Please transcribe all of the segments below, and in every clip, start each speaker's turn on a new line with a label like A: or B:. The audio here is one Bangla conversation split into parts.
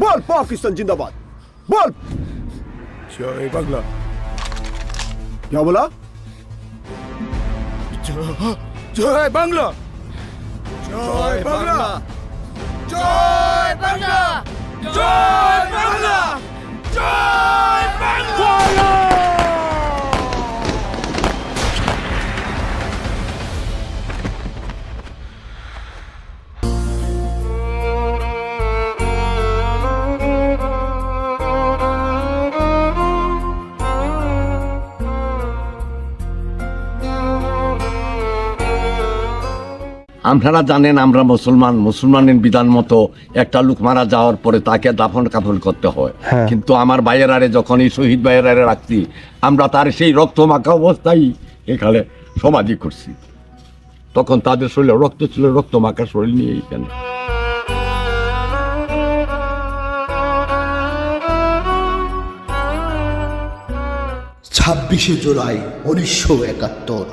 A: বল পাকিস্তান জিন্দাবাদ। বল।
B: জয় বাংলা।
A: क्या बोला
B: জয় বাংলা। জয় বাংলা। জয় বাংলা। জয় বাংলা। জয় বাংলা।
C: আপনারা জানেন আমরা মুসলমান মুসলমানের বিধান মতো একটা লোক মারা যাওয়ার পরে তাকে দাফন কাফন করতে হয়। কিন্তু আমার ভাইয়েরারে যখন এই শহীদ ভাইয়েরারে রাখছি আমরা তার সেই রক্ত মাখা অবস্থায় এখানে সমাধি করছি। তখন তাদের শরীরে রক্ত ছিল রক্ত মাখা শরীর নিয়ে এখানে।
D: ছাব্বিশে জুলাই উনিশশো একাত্তর।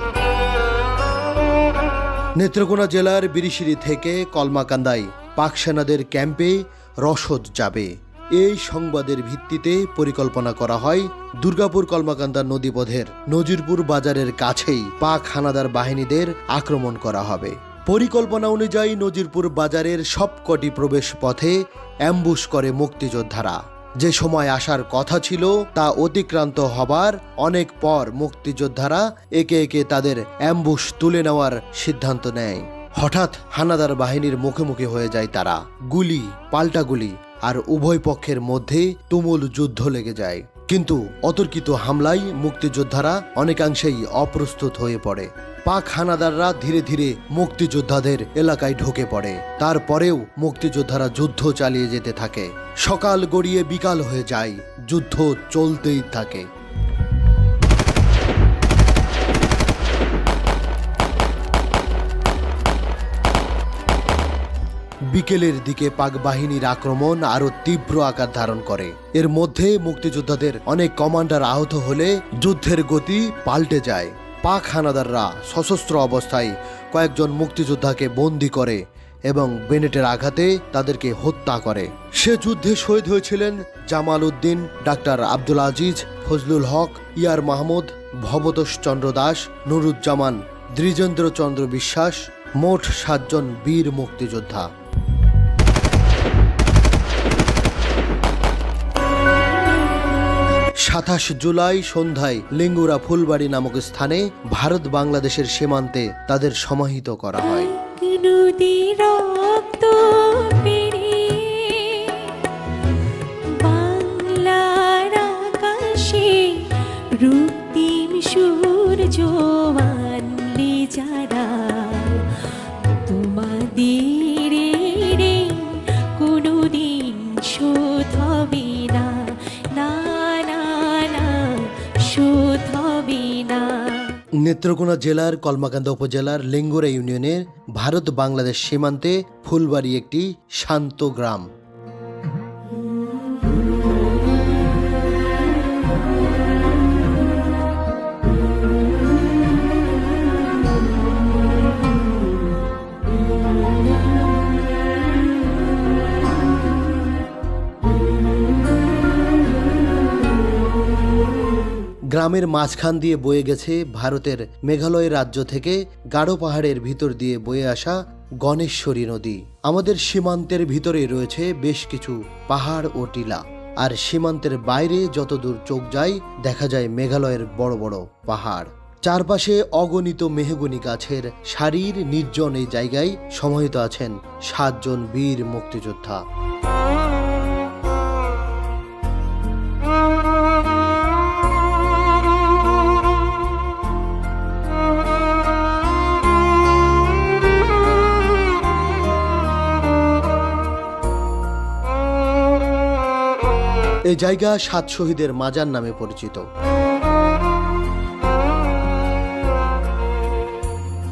D: নেত্রকোনা জেলার বিরিশিরি থেকে কলমাকান্দায় পাক সেনাদের ক্যাম্পে রসদ যাবে। এই সংবাদের ভিত্তিতে পরিকল্পনা করা হয় দুর্গাপুর কলমাকান্দা নদীপথের নজিরপুর বাজারের কাছেই পাক হানাদার বাহিনীদের আক্রমণ করা হবে। পরিকল্পনা অনুযায়ী নজিরপুর বাজারের সবকটি প্রবেশ পথে অ্যাম্বুশ করে মুক্তিযোদ্ধারা। যে সময় আসার কথা ছিল, তা অতিক্রান্ত হবার অনেক পর মুক্তিযোদ্ধারা একে একে তাদের অ্যাম্বুশ তুলে নেওয়ার সিদ্ধান্ত নেয়। হঠাৎ হানাদার বাহিনীর মুখোমুখি হয়ে যায় তারা। গুলি, পাল্টা গুলি, আর উভয় পক্ষের মধ্যে তুমুল যুদ্ধ লেগে যায়। কিন্তু অতর্কিত হামলায় মুক্তিযোদ্ধারা অনেকাংশেই অপ্রস্তুত হয়ে পড়ে। পাক হানাদাররা ধীরে ধীরে মুক্তিযোদ্ধাদের এলাকায় ঢুকে পড়ে। তারপরেও মুক্তিযোদ্ধারা যুদ্ধ চালিয়ে যেতে থাকে। সকাল গড়িয়ে বিকাল হয়ে যায়। যুদ্ধ চলতেই থাকে। বিকেলের দিকে পাক বাহিনীর আক্রমণ আরও তীব্র আকার ধারণ করে। এর মধ্যে মুক্তিযোদ্ধাদের অনেক কমান্ডার আহত হলে যুদ্ধের গতি পাল্টে যায়। পাক হানাদাররা সশস্ত্র অবস্থায় কয়েকজন মুক্তিযোদ্ধাকে বন্দি করে এবং বেনেটের আঘাতে তাদেরকে হত্যা করে। সে যুদ্ধে শহীদ হয়েছিলেন জামাল উদ্দিন, ডাক্তার আব্দুল আজিজ, ফজলুল হক, ইয়ার মাহমুদ, ভবতোষ চন্দ্র দাস, নুরুজ্জামান দ্বিজেন্দ্র চন্দ্র বিশ্বাস, মোট সাতজন বীর মুক্তিযোদ্ধা। সাতাশ জুলাই সন্ধ্যায় লিঙ্গুরা ফুলবাড়ি নামক স্থানে ভারত বাংলাদেশের সীমান্তে তাদের সমাহিত করা হয়। নেত্রকোনা জেলার কলমাকান্দা উপজেলার লেঙ্গুরা ইউনিয়নের ভারত বাংলাদেশ সীমান্তে ফুলবাড়ি একটি শান্ত গ্রাম। গ্রামের মাঝখান দিয়ে বয়ে গেছে ভারতের মেঘালয় রাজ্য থেকে গাঢ় পাহাড়ের ভিতর দিয়ে বয়ে আসা গণেশ্বরী নদী। আমাদের সীমান্তের ভিতরে রয়েছে বেশ কিছু পাহাড় ও টিলা। আর সীমান্তের বাইরে যতদূর চোখ যায়, দেখা যায় মেঘালয়ের বড় বড় পাহাড়। চারপাশে অগণিত মেহগনি গাছের সারির নির্জন এই জায়গায় সমাহিত আছেন সাতজন বীর মুক্তিযোদ্ধা। এই জায়গা সাত শহীদের মাজার নামে পরিচিত।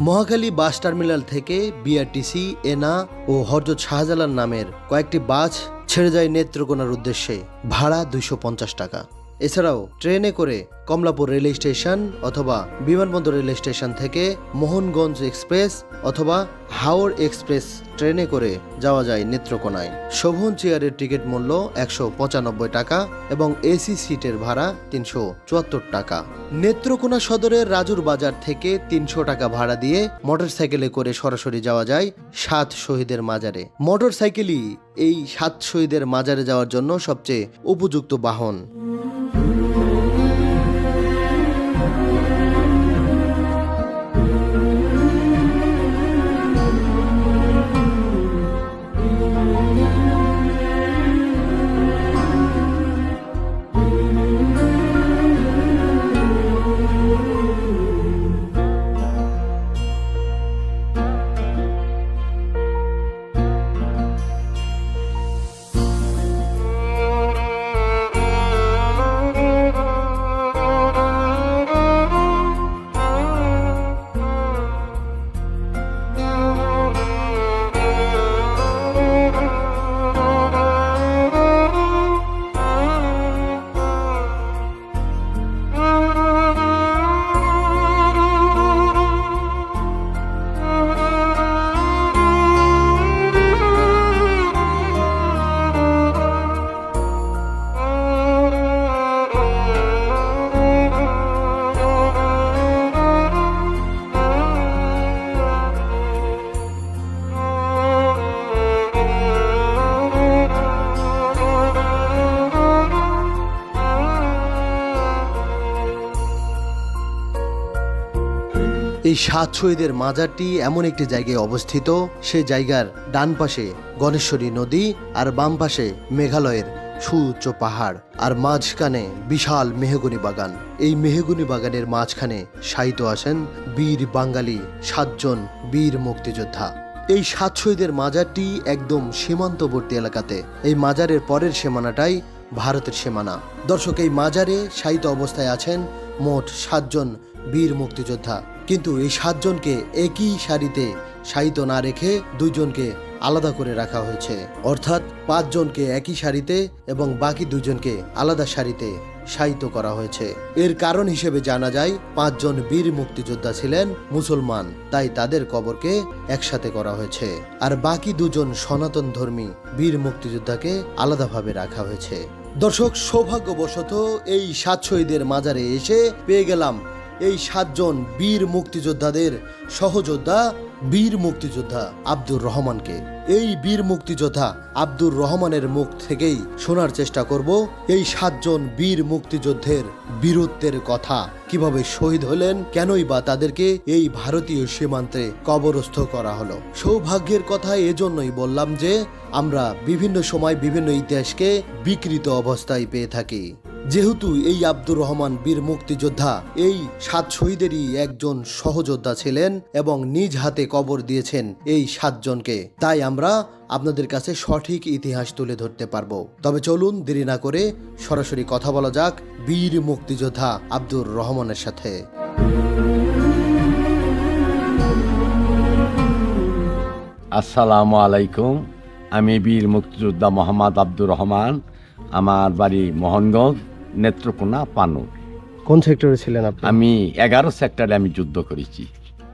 D: মহাখালী বাস টার্মিনাল থেকে বিআরটিসি এনা ও হরজত শাহজালাল নামের কয়েকটি বাস ছেড়ে যায় নেত্রকোনার উদ্দেশ্যে। ভাড়া দুইশো পঞ্চাশ টাকা। এছাড়াও ট্রেনে করে কমলাপুর রেল স্টেশন অথবা বিমানবন্দর রেল স্টেশন থেকে মোহনগঞ্জ এক্সপ্রেস অথবা হাওড় এক্সপ্রেস ট্রেনে করে যাওয়া যায় নেত্রকোনায়। শোভন চেয়ারের টিকিট মূল্য একশো পঁচানব্বই টাকা এবং এসি সিটের ভাড়া তিনশো চুয়াত্তর টাকা। নেত্রকোনা সদরের রাজুর বাজার থেকে তিনশো টাকা ভাড়া দিয়ে মোটরসাইকেলে করে সরাসরি যাওয়া যায় সাত শহীদের মাজারে। মোটরসাইকেলই এই সাত শহীদের মাজারে যাওয়ার জন্য সবচেয়ে উপযুক্ত বাহন। সাত শহীদের মাজারটি এমন একটি জায়গায় অবস্থিত, সে জায়গার ডান পাশে গণেশ্বরী নদী আর বাম পাশে মেঘালয়ের সুউচ্চ পাহাড় আর মাঝখানে বিশাল মেহগুনি বাগান। এই মেহগুনি বাগানের মাঝখানে শায়িত আছেন বীর বাঙালি সাতজন বীর মুক্তিযোদ্ধা। এই সাত শহীদের মাজারটি একদম সীমান্তবর্তী এলাকাতে। এই মাজারের পরের সীমানাটাই ভারতের সীমানা। দর্শক, এই মাজারে শায়িত অবস্থায় আছেন মোট সাতজন বীর মুক্তিযোদ্ধা। কিন্তু এই সাতজনকে একই সারিতে শায়িত না রেখে দুইজনকে আলাদা করে রাখা হয়েছে। অর্থাৎ পাঁচজনকে একই সারিতে এবং বাকি দুইজনকে আলাদা সারিতে শায়িত করা হয়েছে। এর কারণ হিসেবে জানা যায়, পাঁচজন বীর মুক্তিযোদ্ধা ছিলেন, মুসলমান, তাই তাদের কবরকে একসাথে করা হয়েছে। আর বাকি দুজন সনাতন ধর্মী বীর মুক্তিযোদ্ধাকে আলাদাভাবে রাখা হয়েছে। দর্শক, সৌভাগ্যবশত এই সাত শহীদের মাজারে এসে পেয়ে গেলাম এই সাতজন বীর মুক্তিযোদ্ধাদের সহযোদ্ধা বীর মুক্তিযোদ্ধা আব্দুর রহমানকে। এই বীর মুক্তিযোদ্ধা আব্দুর রহমানের মুখ থেকেই শোনার চেষ্টা করব এই সাতজন বীর মুক্তিযুদ্ধের বীরত্বের কথা। কীভাবে শহীদ হলেন, কেনই বা তাদেরকে এই ভারতীয় সীমান্তে কবরস্থ করা হলো। সৌভাগ্যের কথা এজন্যই বললাম যে, আমরা বিভিন্ন সময় বিভিন্ন ইতিহাসকে বিকৃত অবস্থায় পেয়ে থাকি। যেহেতু এই আব্দুর রহমান বীর মুক্তিযোদ্ধা, এই সাত শহীদেরই একজন সহযোদ্ধা ছিলেন এবং নিজ হাতে কবর দিয়েছেন এই সাতজনকে। তাই আমরা আপনাদের কাছে সঠিক ইতিহাস তুলে ধরতে পারব। তবে চলুন দেরি না করে সরাসরি কথা বলা যাক বীর মুক্তিযোদ্ধা আব্দুর রহমানের সাথে।
C: আসসালামু আলাইকুম। আমি বীর মুক্তিযোদ্ধা মোহাম্মদ আব্দুর রহমান। আমার বাড়ি মোহনগঞ্জ। নেত্রকোনা পানু
E: কোন সেক্টরে ছিলেন আপনি?
C: আমি এগারো সেক্টরে আমি যুদ্ধ করেছি।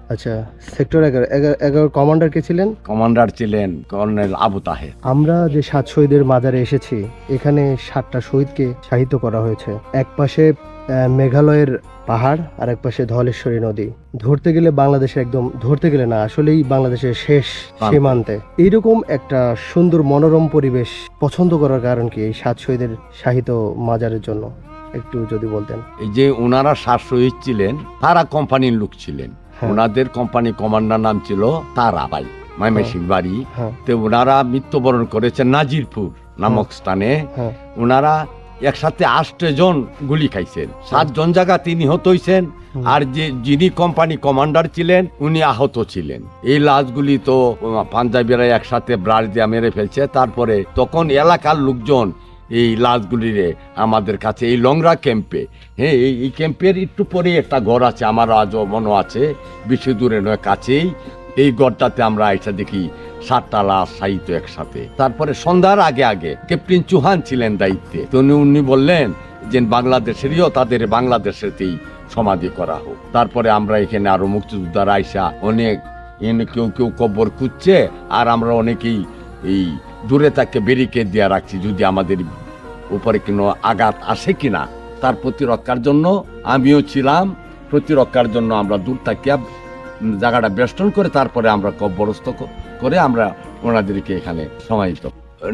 E: আচ্ছা সেক্টর এগারো এগারো কমান্ডার কে ছিলেন?
C: কমান্ডার ছিলেন কর্নেল আবু তাহে
E: আমরা যে সাত শহীদের মাজারে এসেছি এখানে সাতটা শহীদকে শাহিত করা হয়েছে। এক পাশে মেঘালয়ের পাহাড় আর এক পাশে ধলেশ্বরী নদী। ধরতে গেলে বাংলাদেশের একদম ধরতে গেলে না আসলেই বাংলাদেশের শেষ সীমান্তে। এইরকম একটা সুন্দর মনোরম পরিবেশ পছন্দ করার কারণ কি এই সাত শহীদের শাহিত মাজারের জন্য? একটু যদি বলতেন।
C: এই যে ওনারা সাত শহীদ ছিলেন তারা কোম্পানির লোক ছিলেন।
E: হ্যাঁ।
C: ওনাদের কোম্পানি কমান্ডার নাম ছিল তারাবাই ময়মেসিং বাড়ি।
E: হ্যাঁ।
C: তো ওনারা মৃত্যুবরণ করেছেন নাজিরপুর নামক স্থানে।
E: হ্যাঁ।
C: ওনারা একসাথে আটটা জন গুলি খাইছেন। সাতজন জায়গা তিনি নিহত হইছেন আর যে যিনি কোম্পানি কমান্ডার ছিলেন উনি আহত ছিলেন। এই লাশগুলি তো পাঞ্জাবিরা একসাথে ব্রাশ দিয়ে মেরে ফেলছে। তারপরে তখন এলাকার লোকজন এই লাশগুলিরে আমাদের কাছে এই লংরা ক্যাম্পে হ্যাঁ এই এই ক্যাম্পের একটু পরে একটা ঘর আছে আমার আজও মনে আছে বেশি দূরে নয় কাছেই। এই ঘরটাতে আমরা এটা দেখি সাতটা লাশ সাহিত্য একসাথে। তারপরে সন্ধ্যার আগে আগে ক্যাপ্টেন চৌহান ছিলেন দায়িত্বে। তো উনি- বললেন যে বাংলাদেশেরইও তাদের বাংলাদেশেতেই সমাধি করা হোক। তারপরে আমরা এখানে আরও মুক্তিযোদ্ধার আইসা অনেক কেউ কেউ কব্বর খুঁজছে আর আমরা অনেকেই এই দূরে তাকে ব্যারিকেড দিয়ে রাখছি যদি আমাদের উপরে কোনো আঘাত আসে কিনা। তার প্রতিরক্ষার জন্য আমিও ছিলাম। প্রতিরক্ষার জন্য আমরা দূর থাকিয়া জায়গাটা বেষ্টন করে তারপরে আমরা কব্বরস্থ ক- করে আমরা ওনাদেরকে এখানে সমাহিত।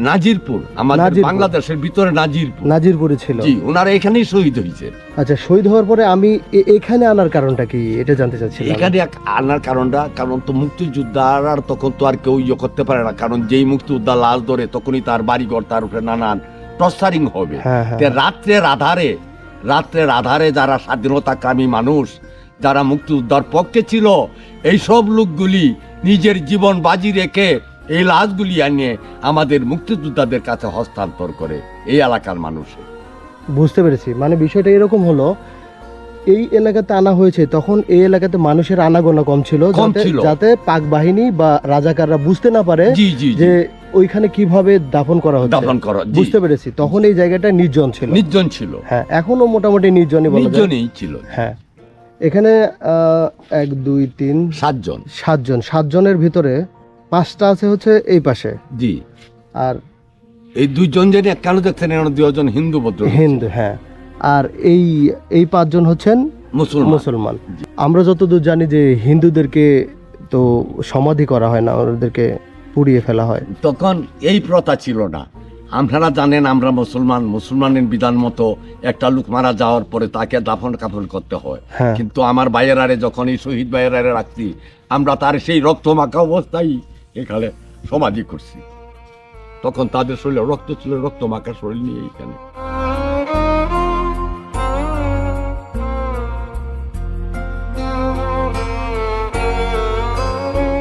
C: নাজিরপুর আমাদের বাংলাদেশের ভিতরে নাজিরপুর।
D: নাজিরপুরে ছিল।
C: জি ওনারা এখানেই শহীদ হয়েছে।
D: আচ্ছা শহীদ হওয়ার পরে আমি এখানে আনার কারণটা কি? এটা জানতে চাচ্ছিলাম।
C: এখানে আনার কারণটা কারণ তো মুক্তিযোদ্ধার তখন তো আর কেউ ইয়ে করতে পারে না। কারণ যেই মুক্তিযোদ্ধা লাশ ধরে তখনই তার বাড়িঘর তার উপরে নানান প্রসারিং হবে।
D: হ্যাঁ হ্যাঁ।
C: তে রাত্রের আধারে রাত্রের আধারে যারা স্বাধীনতাকামী মানুষ যারা মুক্তিযোদ্ধার পক্ষে ছিল এই সব লোকগুলি নিজের জীবন বাজি রেখে এই লাশগুলি আনিয়ে আমাদের মুক্তিযোদ্ধাদের কাছে হস্তান্তর করে এই এলাকার মানুষের
D: বুঝতে পেরেছি। মানে বিষয়টা এরকম হলো এই এলাকাতে আনা হয়েছে তখন এই এলাকাতে মানুষের আনাগোনা কম ছিল যাতে পাক বাহিনী বা রাজাকাররা বুঝতে না পারে যে ওইখানে কীভাবে দাফন করা হচ্ছে।
C: দাফন করা।
D: বুঝতে পেরেছি। তখন এই জায়গাটা নির্জন ছিল।
C: নির্জন ছিল।
D: হ্যাঁ এখনও মোটামুটি নির্জনই বলা যায়।
C: নির্জনই ছিল।
D: হ্যাঁ। এখানে এক দুই তিন
C: সাতজন।
D: সাতজন। সাতজনের ভিতরে পাঁচটা আছে হচ্ছে এই পাশে।
C: জি।
D: আর
C: এই দুইজন জানি কেন দেখছেন এখানে দুজন হিন্দু ভদ্র
D: হিন্দু হ্যাঁ। আর এই এই পাঁচজন হচ্ছেন
C: মুসলমান।
D: মুসলমান। আমরা যতদূর জানি যে হিন্দুদেরকে তো সমাধি করা হয় না ওদেরকে পুড়িয়ে ফেলা হয়।
C: তখন এই প্রথা ছিল না। আপনারা জানেন আমরা মুসলমান মুসলমানের বিধান মতো একটা লোক মারা যাওয়ার পরে তাকে দাফন কাফন করতে হয়।
D: হ্যাঁ।
C: কিন্তু আমার ভাইয়েরারে যখন এই শহীদ ভাইয়েরারে রাখছি আমরা তার সেই রক্ত মাখা অবস্থায় এখানে সমাধি করছি। তখন তাদের শরীরে রক্ত ছিল রক্ত মাখা শরীর নিয়ে এখানে।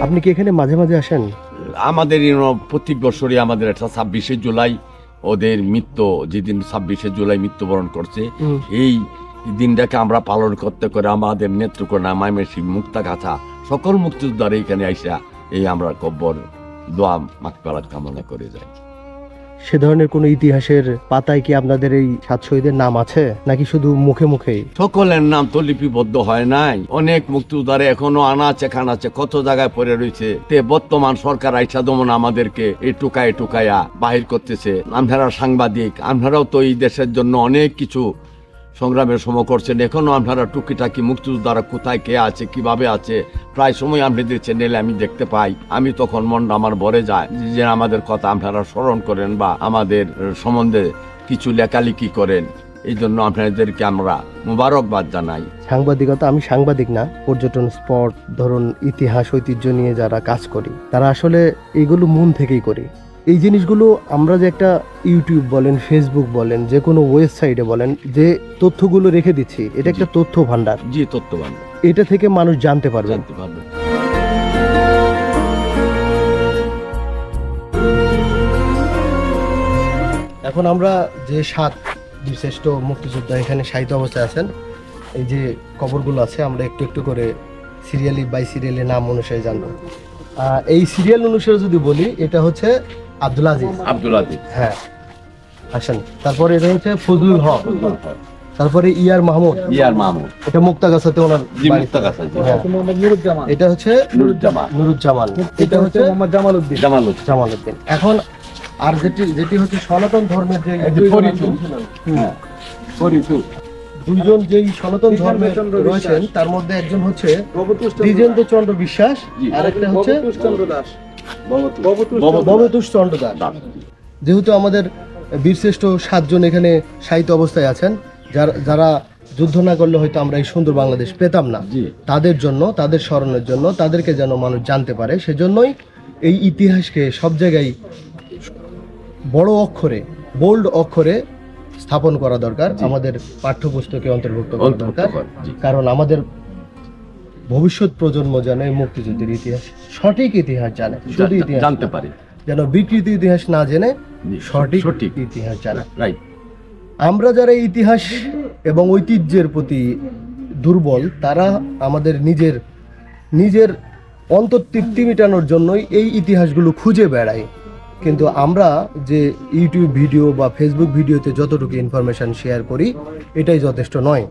D: আপনি কি এখানে মাঝে মাঝে আসেন?
C: আমাদের প্রত্যেক বছরই আমাদের একটা ছাব্বিশে জুলাই ওদের মৃত্যু যেদিন ছাব্বিশে জুলাই মৃত্যুবরণ করছে এই দিনটাকে আমরা পালন করতে করে আমাদের নেত্রকোনা মুক্তা মুক্তাগাছা সকল মুক্তিযোদ্ধারা এখানে আইসা এই আমরা কব্বর দোয়া মাকপালাত কামনা করে যাই।
D: সে ধরনের কোনো ইতিহাসের পাতায় কি আপনাদের এই সাত শহীদের নাম আছে? নাকি শুধু মুখে মুখেই?
C: সকলের নাম তো লিপিবদ্ধ হয় নাই। অনেক মুক্তিযোদ্ধারে এখনও আনাচে খানাচে কত জায়গায় পড়ে রয়েছে। তে বর্তমান সরকার আইসা দমন আমাদেরকে এই টুকায় টুকায়া বাহির করতেছে। আপনারা সাংবাদিক আপনারাও তো এই দেশের জন্য অনেক কিছু সংগ্রামের সময় করছেন। এখনও আপনারা টুকিটাকি মুক্তিযোদ্ধারা কোথায়, কে আছে, কীভাবে আছে, প্রায় সময় আপনাদের চ্যানেলে আমি দেখতে পাই। আমি তখন মন আমার ভরে যায় যে আমাদের কথা আপনারা স্মরণ করেন বা আমাদের সম্বন্ধে কিছু লেখালেখি করেন। এই জন্য আপনাদেরকে আমরা মুবারকবাদ জানাই।
D: সাংবাদিকতা, আমি সাংবাদিক না, পর্যটন স্পট ধরুন ইতিহাস, ঐতিহ্য নিয়ে যারা কাজ করি, তারা আসলে এগুলো মন থেকেই করি। এই জিনিসগুলো আমরা যে একটা ইউটিউব বলেন ফেসবুক বলেন যে কোনো ওয়েবসাইটে বলেন যে তথ্যগুলো রেখে দিচ্ছি এটা একটা তথ্য ভান্ডার
C: জি তত্ত্ববান
D: এটা থেকে মানুষ জানতে পারবে।
C: জানতে পারবেন
D: এখন আমরা যে সাত বিশিষ্ট মুক্তিযোদ্ধা এখানে সাহিত্য অবস্থায় আছেন এই যে কবরগুলো আছে আমরা একটু একটু করে সিরিয়ালি বাই সিরিয়ালি নাম অনুসারে জানব। এই সিরিয়াল অনুসারে যদি বলি এটা হচ্ছে আব্দুল আজিজ।
C: আব্দুল আজিজ।
D: হ্যাঁ। আসেন তারপরে এটা হচ্ছে ফজলুল হক। তারপরে ইয়ার মাহমুদ।
C: ইয়ার মামু
D: এটা মুক্তাগাছাতে ওনার
C: জি
D: বাড়ি।
C: মুক্তাগাছা জি।
D: হ্যাঁ। এটা হচ্ছে
C: নুরুজ্জামান।
D: নুরুজ্জামান। এটা হচ্ছে
B: জামালউদ্দিন।
C: জামালুদ
D: জামালউদ্দিন। এখন আর যেটি যেটি হচ্ছে সনাতন ধর্মের যে
C: হ্যাঁ
D: দুইজন যেই সনাতন ধর্মের রয়েছেন তার মধ্যে একজন হচ্ছে দ্বিজেন্দ্র চন্দ্র বিশ্বাস আর একটা হচ্ছে
B: দাস।
D: ভবতোষ যেহেতু আমাদের বীরশ্রেষ্ঠ সাতজন এখানে সাহিত্য অবস্থায় আছেন যারা যারা যুদ্ধ না করলে হয়তো আমরা এই সুন্দর বাংলাদেশ পেতাম না। তাদের জন্য তাদের স্মরণের জন্য তাদেরকে যেন মানুষ জানতে পারে সেজন্যই এই ইতিহাসকে সব জায়গায় বড় অক্ষরে বোল্ড অক্ষরে স্থাপন করা দরকার। আমাদের পাঠ্যপুস্তকে অন্তর্ভুক্ত করা দরকার। কারণ আমাদের ভবিষ্যৎ প্রজন্ম এই মুক্তিযুদ্ধের ইতিহাস সঠিক ইতিহাস জানে শুধু ইতিহাস
C: জানতে। পারি।
D: যেন বিকৃত ইতিহাস না জেনে সঠিক
C: সঠিক।
D: ইতিহাস জানে।
C: রাইট
D: আমরা যারা ইতিহাস এবং ঐতিহ্যের প্রতি দুর্বল তারা আমাদের নিজের নিজের অন্তর্তৃপ্তি মেটানোর জন্যই এই ইতিহাসগুলো খুঁজে বেড়ায়। কিন্তু আমরা যে ইউটিউব ভিডিও বা ফেসবুক ভিডিওতে যতটুকু ইনফরমেশন শেয়ার করি এটাই যথেষ্ট নয়।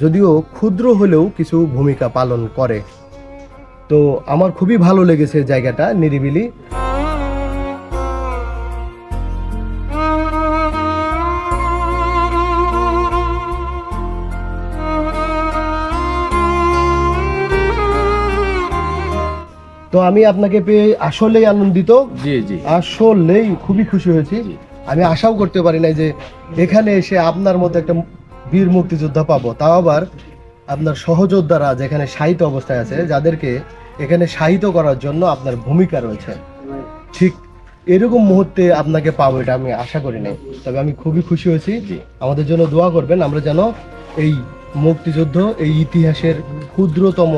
D: যদিও ক্ষুদ্র হলেও কিছু ভূমিকা পালন করে। তো আমার খুবই ভালো লেগেছে জায়গাটা নিরিবিলি। তো আমি আপনাকে পেয়ে আসলেই আনন্দিত।
C: জি জি।
D: আসলেই খুবই খুশি হয়েছি। আমি আশাও করতে পারি নাই যে এখানে এসে আপনার মতো একটা বীর মুক্তিযোদ্ধা পাবো। তাও আবার আপনার সহযোদ্ধারা যেখানে শায়িত অবস্থায় আছে যাদেরকে এখানে শায়িত করার জন্য আপনার ভূমিকা রয়েছে। ঠিক এরকম মুহূর্তে আপনাকে পাবো এটা আমি আশা করি নাই। তবে আমি খুবই খুশি হয়েছি। আমাদের জন্য দোয়া করবেন আমরা যেন এই মুক্তিযুদ্ধ এই ইতিহাসের ক্ষুদ্রতম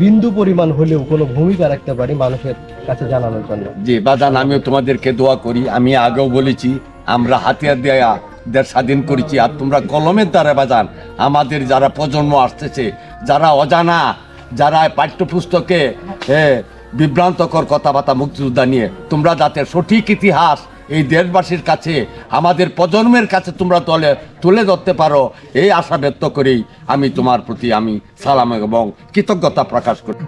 D: বিন্দু পরিমাণ হলেও কোনো ভূমিকা রাখতে পারি মানুষের কাছে জানানোর জন্য।
C: জি বাজান আমিও তোমাদেরকে দোয়া করি। আমি আগেও বলেছি আমরা হাতিয়ার দেয়া দেশ স্বাধীন করেছি। আর তোমরা কলমের দ্বারা বাজান। আমাদের যারা প্রজন্ম আসতেছে, যারা অজানা, যারা পাঠ্যপুস্তকে বিভ্রান্তকর কথাবার্তা মুক্তিযোদ্ধা নিয়ে, তোমরা যাতে সঠিক ইতিহাস এই দেশবাসীর কাছে, আমাদের প্রজন্মের কাছে তোমরা তলে, তুলে ধরতে পারো, এই আশা ব্যক্ত করেই আমি তোমার প্রতি আমি সালাম এবং কৃতজ্ঞতা প্রকাশ করি।